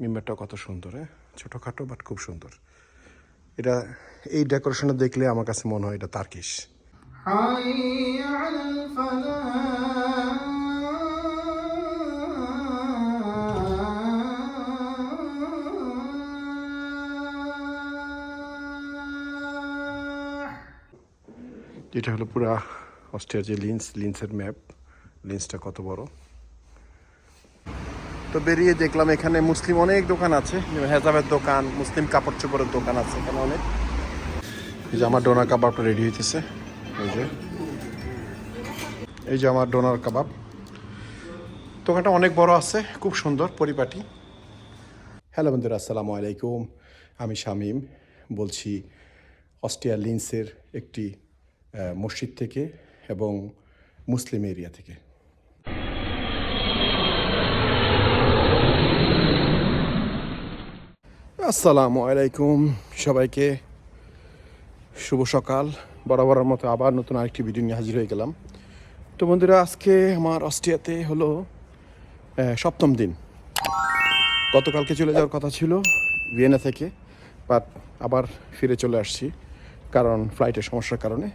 মেম্বারটা কত সুন্দর হ্যাঁ? ছোটোখাটো বাট খুব সুন্দর। এটা, এই ডেকোরেশনটা দেখলে আমার কাছে মনে হয় এটা তার্কিশ যেটা হলো পুরা অস্ট্রিয়ার যে লিন্স লিন্সের ম্যাপ লিন্সটা কত বড়? তো বেরিয়ে দেখলাম এখানে মুসলিম অনেক দোকান আছে। হেজাবের দোকান, মুসলিম কাপড় চোপড়ের দোকান আছে এখানে অনেক। এই যে আমার ডোনার কাবাবটা রেডি হইতেছে। এই যে। এই যে আমার ডোনার কাবাব। দোকানটা অনেক বড় আছে, খুব সুন্দর, পরিপাটি। হ্যালো বন্ধুরা, আসসালামু আলাইকুম। আমি শামীম, বলছি অস্ট্রিয়া লিন্সের একটি মসজিদ থেকে এবং মুসলিম এরিয়া থেকে। আসসালামু আলাইকুম সবাইকে। শুভ সকাল। বরাবরের মতো আবার নতুন আরেকটি ভিডিও নিয়ে হাজির হয়ে গেলাম। তো বন্ধুরা, আজকে আমার অস্ট্রিয়াতে হলো সপ্তম দিন। গতকালকে চলে যাওয়ার কথা ছিল ভিয়েনা থেকে, বাট আবার ফিরে চলে আসছি কারণ ফ্লাইটের সমস্যার কারণে।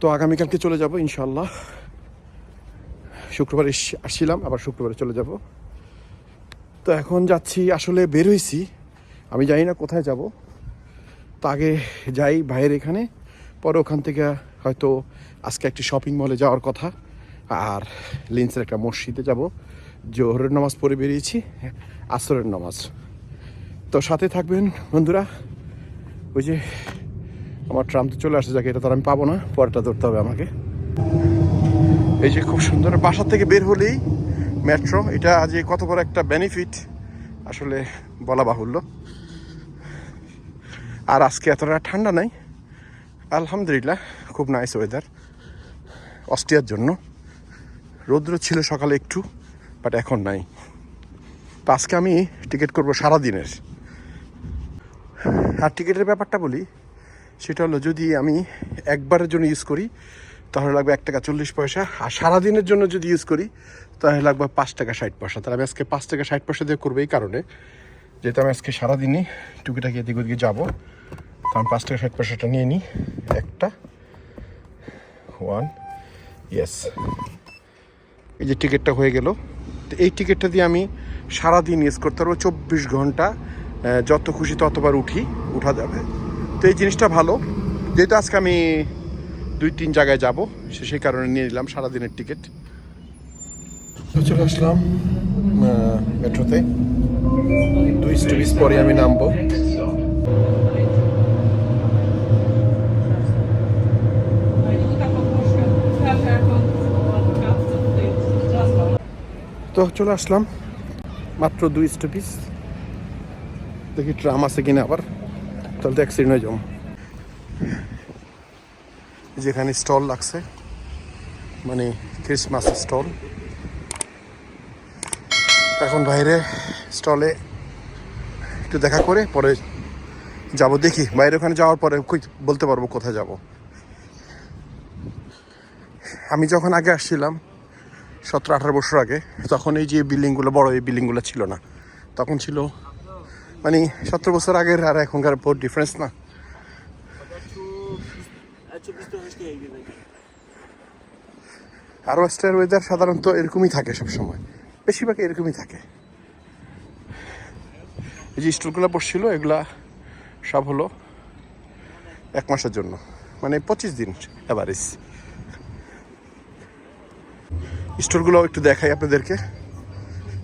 তো আগামীকালকে চলে যাব ইনশাল্লাহ শুক্রবার আসছিলাম, আবার শুক্রবারে চলে যাব। তো এখন যাচ্ছি, আসলে বের হয়েছি আমি জানি না কোথায় যাব। তো আগে যাই ভাইয়ের এখানে। পরে ওখান থেকে হয়তো আজকে একটি শপিং মলে যাওয়ার কথা। আর লিন্সের একটা মসজিদে যাব। জোহরের নামাজ পড়ে বেরিয়েছি, আসরের নামাজ। তো সাথে থাকবেন বন্ধুরা। ওই যে আমার ট্রাম তো চলে আসছে যাকে এটা তো আমি পাবো না। পরেরটা ধরতে হবে আমাকে। এই যে খুব সুন্দর বাসা থেকে বের হলেই মেট্রো এটা যে কত বড় একটা বেনিফিট আসলে বলা বাহুল্য। আর আজকে এতটা ঠান্ডা নাই। আলহামদুলিল্লাহ, খুব নাইস ওয়েদার অস্ট্রিয়ার জন্য। রৌদ্র ছিল সকালে একটু বাট এখন নাই। তো আজকে আমি টিকিট করব সারা দিনের আর টিকিটের ব্যাপারটা বলি, সেটা হলো যদি আমি একবারের জন্য ইউজ করি তাহলে লাগবে এক টাকা চল্লিশ পয়সা। আর সারাদিনের জন্য যদি ইউজ করি, তাহলে লাগবে পাঁচ টাকা ষাট পয়সা। তাহলে আমি আজকে পাঁচ টাকা ষাট পয়সা দিয়ে করব এই কারণে। যেহেতু আমি আজকে সারাদিনই টুকিটাকি এদিক ওদিকে যাব, তো আমি পাঁচ টাকা ষাট পয়সাটা নিয়ে নিই। একটা। ওয়ান ইয়েস এই যে টিকিটটা হয়ে গেল। তো এই টিকিটটা দিয়ে আমি সারাদিন ইউজ করতে পারব চব্বিশ ঘণ্টা। যত খুশি ততবার উঠি, উঠা যাবে। তো এই জিনিসটা ভালো। যেহেতু আজকে আমি দুই, তিন জায়গায় যাব। সে, সেই কারণে নিয়ে নিলাম সারাদিনের টিকিট। চলে আসলাম মেট্রোতে। দুই স্টপিস পরে আমি নামবো। তো চলে আসলাম, মাত্র দুই স্টপিস দেখি ট্রাম আছে কিনা আবার। তাহলে তো অ্যাক্সিডেন্ট হয়ে যাব। যেখানে স্টল লাগছে মানে ক্রিসমাস স্টল। এখন বাইরে স্টলে একটু দেখা করে, পরে যাব দেখি। বাইরে ওখানে যাওয়ার পরে বলতে পারব কোথায় যাব। আমি যখন আগে আসছিলাম, সতেরো আঠারো বছর আগে, তখন এই যে বিল্ডিংগুলো, বড় এই বিল্ডিংগুলো ছিল না। তখন ছিল মানে সতেরো বছর আগের আর এখনকার বহুত ডিফারেন্স না। আর ওয়েস্টার ওয়েদার সাধারণত এরকমই থাকে সবসময়। বেশিরভাগ এরকমই থাকে। এই যে স্টলগুলো পড়ছিল এগুলা সব হলো এক মাসের জন্য। মানে পঁচিশ দিন অ্যাভারেজ স্টলগুলো একটু দেখাই আপনাদেরকে।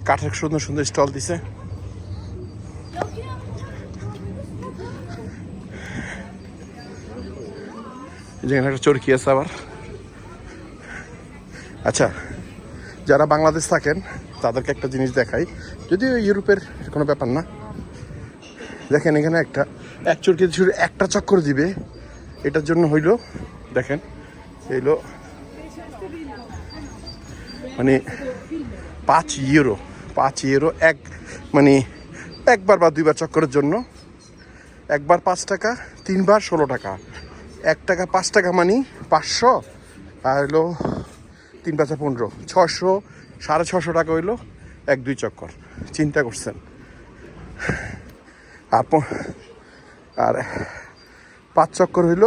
কাঠের সুন্দর সুন্দর স্টল দিছে। যেখানে একটা চরকি আছে আবার। আচ্ছা যারা বাংলাদেশ থাকেন, তাদেরকে একটা জিনিস দেখাই। যদিও ইউরোপের কোনো ব্যাপার না। দেখেন এখানে একটা, এক চরকি শুধু একটা চক্কর দিবে। এটার জন্য হইল, দেখেন, হইল মানে পাঁচ ইউরো পাঁচ ইউরো এক মানে একবার বা দুইবার চক্করের জন্য। একবার পাঁচ টাকা, তিনবার ষোলো টাকা। এক টাকা, পাঁচ টাকা মানি, পাঁচশো, আর হলো তিন পাঁচা পনেরো। ছশো সাড়ে ছশো টাকা হইল এক দুই চক্কর। চিন্তা করছেন? আর আর পাঁচ চক্কর হইল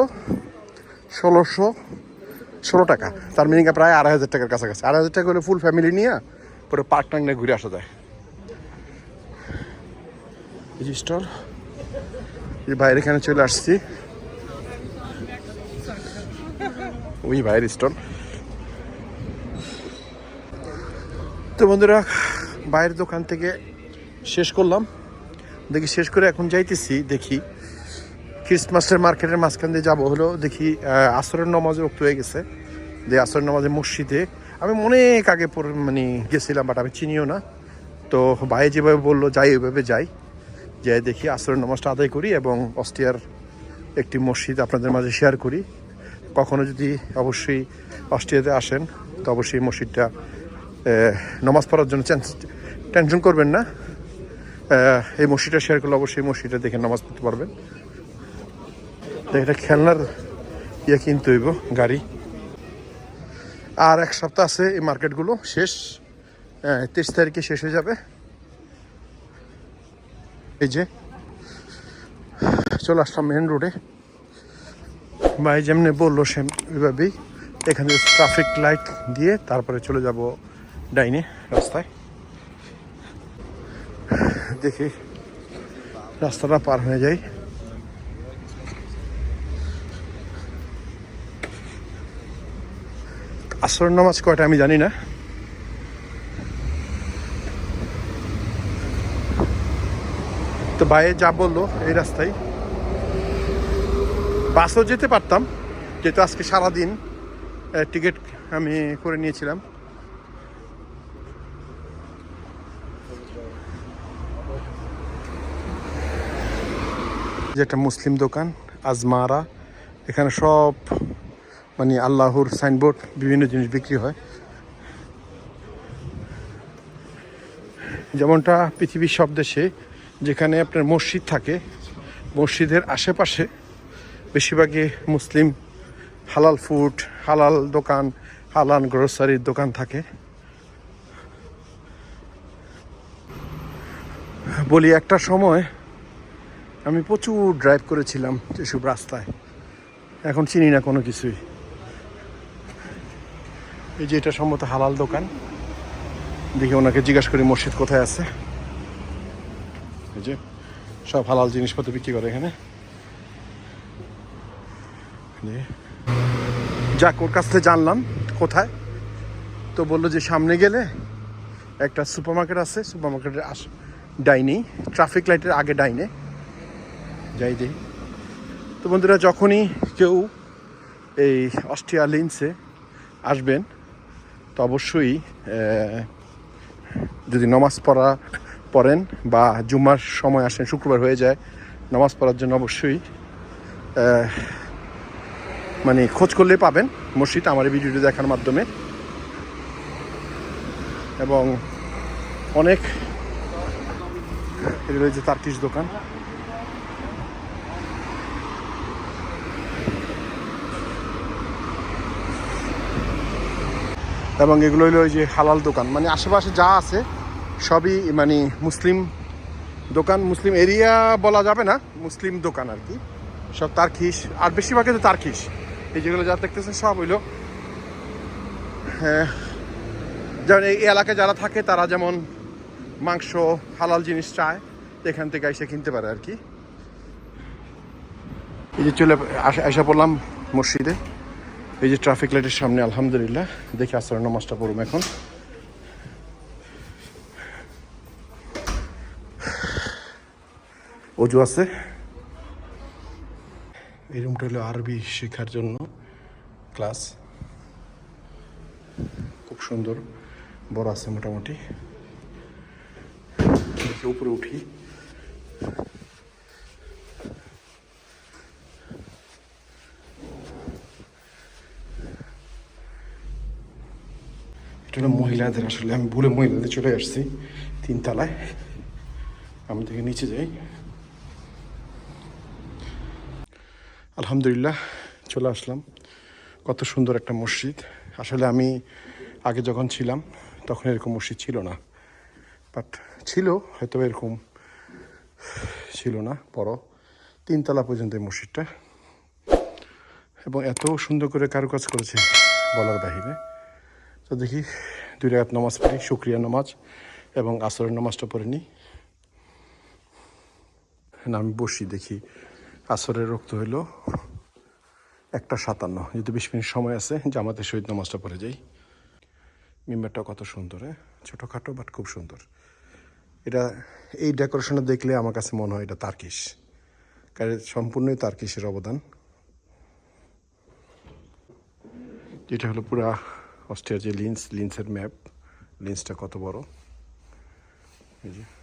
ষোলোশো, ষোলো টাকা। তার মিনিং প্রায় আড়াই হাজার টাকার কাছাকাছি। আড়াই হাজার টাকা হলে ফুল ফ্যামিলি নিয়ে পুরো পার্ক টাং নিয়ে ঘুরে আসা যায়। এই বাইরে এখানে চলে আসছি। ওই ভাইয়ের স্টল। তো বন্ধুরা, বাইরের দোকান থেকে শেষ করলাম। দেখি শেষ করে এখন যাইতেছি, দেখি ক্রিসমাসের মার্কেটের মাঝখান দিয়ে যাব হলো দেখি আসরের নামাজে রক্ত হয়ে গেছে। যে আসরের নামাজে মসজিদে, আমি অনেক আগে মানে গেছিলাম, বাট আমি চিনিও না। তো ভাই যেভাবে বলল, যাই ওইভাবে যাই। যাই দেখি আসরের নামাজটা আদায় করি এবং অস্ট্রিয়ার একটি মসজিদ আপনাদের মাঝে শেয়ার করি। কখনো যদি অবশ্যই অস্ট্রিয়াতে আসেন, তো অবশ্যই মসজিদটা নামাজ পড়ার জন্য টেনশন করবেন না। এই মসজিদটা শেয়ার করলে অবশ্যই মসজিদটা দেখে নামাজ পড়তে পারবেন। তো এটা খেলনার ইয়ে কিনতে হইব, গাড়ি। আর এক সপ্তাহ আছে এই মার্কেটগুলো, শেষ। তেইশ তারিখে শেষ হয়ে যাবে। এই যে, চলে আসলাম মেন রোডে ভাই যেমনি বলল সে ওইভাবেই। এখানে ট্রাফিক লাইট দিয়ে তারপরে চলে যাব ডাইনে রাস্তায়। দেখি রাস্তাটা পার হয়ে যাই। আসর নামাজ কয়টা আমি জানি না। তো বাইরে যা বলল এই রাস্তায় বাসও যেতে পারতাম, যেহেতু আজকে সারাদিন টিকিট আমি করে নিয়েছিলাম। যেটা মুসলিম দোকান, আজমারা, এখানে সব মানে আল্লাহর সাইনবোর্ড, বিভিন্ন জিনিস বিক্রি হয়। যেমনটা পৃথিবীর সব দেশে, যেখানে আপনার মসজিদ থাকে, মসজিদের আশেপাশে বেশিরভাগই মুসলিম, হালাল ফুড হালাল দোকান, হালাল গ্রোসারির দোকান থাকে। বলি, একটা সময় আমি প্রচুর ড্রাইভ করেছিলাম যেসব রাস্তায়। এখন চিনি না কোনো কিছুই। এই যে এটা সম্ভবত হালাল দোকান। দেখি ওনাকে জিজ্ঞাসা করি, মসজিদ কোথায় আছে? এই যে, সব হালাল জিনিসপত্র বিক্রি করে এখানে। জি। যাক, ওর কাছ থেকে জানলাম কোথায়। তো বলল যে সামনে গেলে একটা সুপার মার্কেট আছে সুপার মার্কেটের আস ডাইনি, ট্রাফিক লাইটের আগে ডাইনে। যাই দিই তো বন্ধুরা, যখনই কেউ এই অস্ট্রিয়া লিন্সে আসবেন, তো অবশ্যই যদি নমাজ পড়া, পড়েন বা জুম্মার সময় আসেন, শুক্রবার হয়ে যায়, নামাজ পড়ার জন্য অবশ্যই মানে খোঁজ করলে পাবেন মসজিদ আমার এই ভিডিওটি দেখার মাধ্যমে। এবং অনেক রয়েছে তার্কিশ দোকান। এবং এগুলো হলো যে হালাল দোকান। মানে আশেপাশে যা আছে সবই মানে মুসলিম দোকান, মুসলিম এরিয়া বলা যাবে না, মুসলিম দোকান আর কি। সব তারখিস আর বেশিরভাগই তো তারখিস এই যেগুলো যা দেখতেছেন, সব হইল হ্যাঁ যেমন এই এলাকায় যারা থাকে, তারা যেমন মাংস, হালাল জিনিস চায়, এখান থেকে এসে কিনতে পারে আর কি। এই যে চলে আসা- পড়লাম মসজিদে। এই যে ট্রাফিক লাইটের সামনে, আলহামদুলিল্লাহ। দেখি আসর নামাজটা পড়ুম এখন। অজু আছে। এই রুমটা হলো আরবি শেখার জন্য ক্লাস। খুব সুন্দর, বড় আছে মোটামুটি। উপরে উঠি। এটা হলো মহিলাদের আসলে, আমি ভুলে মহিলাদের চলে আসছি তিনতলায়। আমি থেকে নিচে যাই। আলহামদুলিল্লাহ, চলে আসলাম। কত সুন্দর একটা মসজিদ। আসলে আমি আগে যখন ছিলাম, তখন এরকম মসজিদ ছিল না। বাট ছিল, হয়তো এরকম ছিল না, বড়। তিনতলা পর্যন্ত এই মসজিদটা। এবং এত সুন্দর করে কারুকাজ করেছে বলার বাহিরে। তো দেখি, দুই রাত নামাজ পড়ি, শুক্রিয়া নামাজ এবং আসরের নামাজটা পড়ে নিই। আমি বসি, দেখি। আসরের রক্ত হইল একটা সাতান্ন। যেহেতু বিশ মিনিট সময় আছে জামাতে শহীদ নামাজটা পড়ে যাই। মেম্বারটা কত সুন্দর হ্যাঁ? ছোটোখাটো বাট খুব সুন্দর। এটা, এই ডেকোরেশনটা দেখলে আমার কাছে মনে হয় এটা তার্কিশ। কারণ সম্পূর্ণই তার্কিশের অবদান। যেটা হলো পুরা অস্ট্রিয়ার যে লিন্স লিন্সের ম্যাপ লিন্সটা কত বড়? এই যে।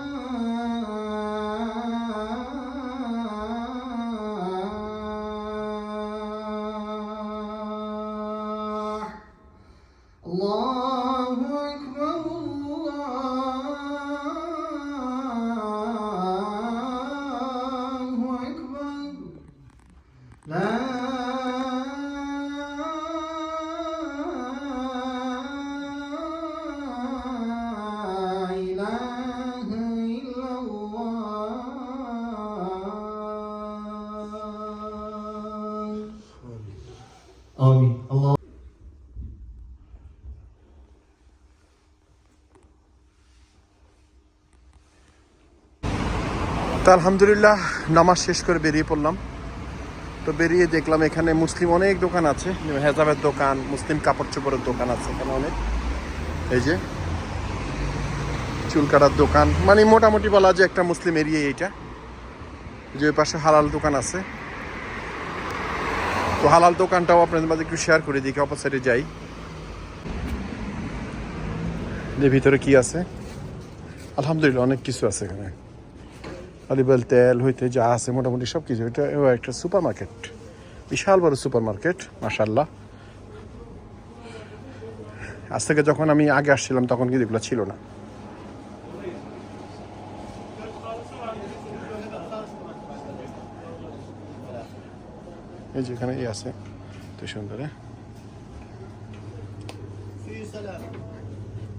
আলহামদুলিল্লাহ নামাজ শেষ করে বেরিয়ে পড়লাম। তো বেরিয়ে দেখলাম এখানে মুসলিম অনেক দোকান আছে। হেজাবের দোকান, মুসলিম কাপড় চোপড়ের দোকান আছে এখানে অনেক। এই যে, চুল কাটার দোকান। মানে মোটামুটি বলা যে একটা মুসলিম এরিয়া এইটা। যে ওই পাশে হালাল দোকান আছে। তো হালাল দোকানটাও আপনাদের মাঝে একটু শেয়ার করে দিই অপোসাইডে যাই। যে ভিতরে কি আছে? আলহামদুলিল্লাহ অনেক কিছু আছে এখানে। অলিভেল তেল, হইতে যা আছে মোটামুটি সব কিছু এটা একটা সুপার মার্কেট বিশাল বড় সুপার মার্কেট মাসাল্লাহ আজ থেকে যখন আমি আগে আসছিলাম, তখন কিন্তু এগুলো ছিল না। এই যেখানে আছে, তো সুন্দরে।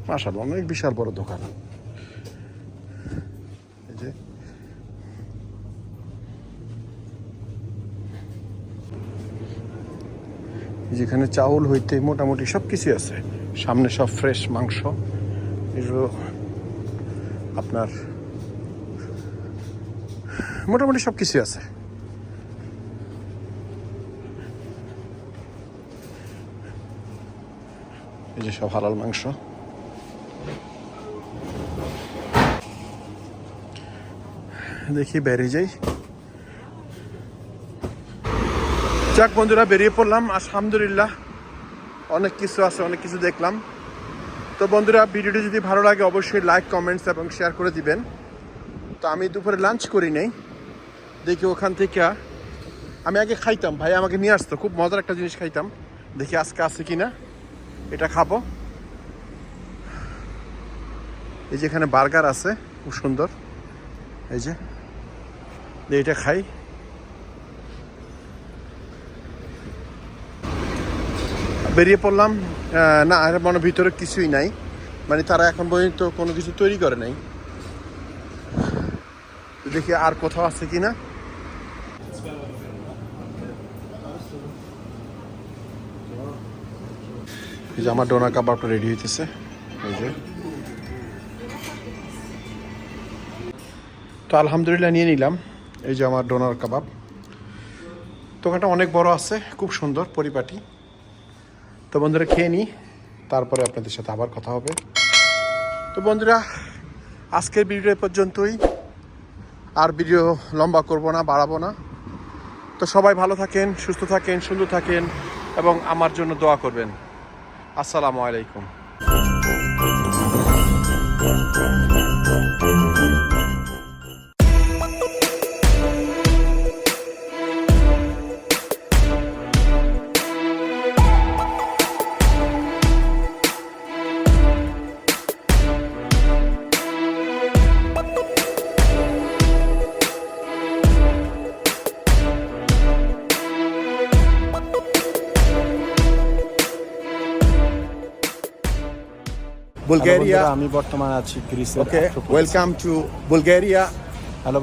মাসাল্লাহ অনেক বিশাল বড় দোকান এই যে যেখানে চাউল হইতে মোটামুটি সব কিছুই আছে। সামনে সব ফ্রেশ মাংস। এগুলো আপনার মোটামুটি সব কিছুই আছে। এই যে সব হালাল মাংস। দেখি বেরিয়ে যাই। যাক বন্ধুরা, বেরিয়ে পড়লাম। আলহামদুলিল্লাহ, অনেক কিছু আছে, অনেক কিছু দেখলাম। তো বন্ধুরা, ভিডিওটি যদি ভালো লাগে, অবশ্যই লাইক কমেন্টস এবং শেয়ার করে দিবেন। তো আমি দুপুরে লাঞ্চ করি নেই। দেখি ওখান থেকে আমি আগে খাইতাম। ভাই আমাকে নিয়ে আসতো, খুব মজার একটা জিনিস খাইতাম। দেখি আজকে আছে কি না এটা খাব। এই যে এখানে বার্গার আছে, খুব সুন্দর। এই যে এটা খাই। বেরিয়ে পড়লাম না, আর মনে ভিতরে কিছুই নাই। মানে তারা এখন পর্যন্ত কোনো কিছু তৈরি করে নাই। দেখি আর কোথাও আছে কি না এই যে আমার ডোনা কাবাবটা রেডি হইতেছে। এই যে। তো আলহামদুলিল্লাহ নিয়ে নিলাম। এই যে আমার ডোনার কাবাব। দোকানটা অনেক বড় আছে, খুব সুন্দর, পরিপাটি। তো বন্ধুরা, খেয়ে নিই তারপরে আপনাদের সাথে আবার কথা হবে। তো বন্ধুরা, আজকের ভিডিও পর্যন্তই। আর ভিডিও লম্বা করব না, বাড়াবো না। তো সবাই ভালো থাকেন, সুস্থ থাকেন, সুন্দর থাকেন এবং আমার জন্য দোয়া করবেন। আসসালামু আলাইকুম। Bulgaria. আমি বর্তমানে আছি গ্রিসের Okay, welcome to Bulgaria. Hello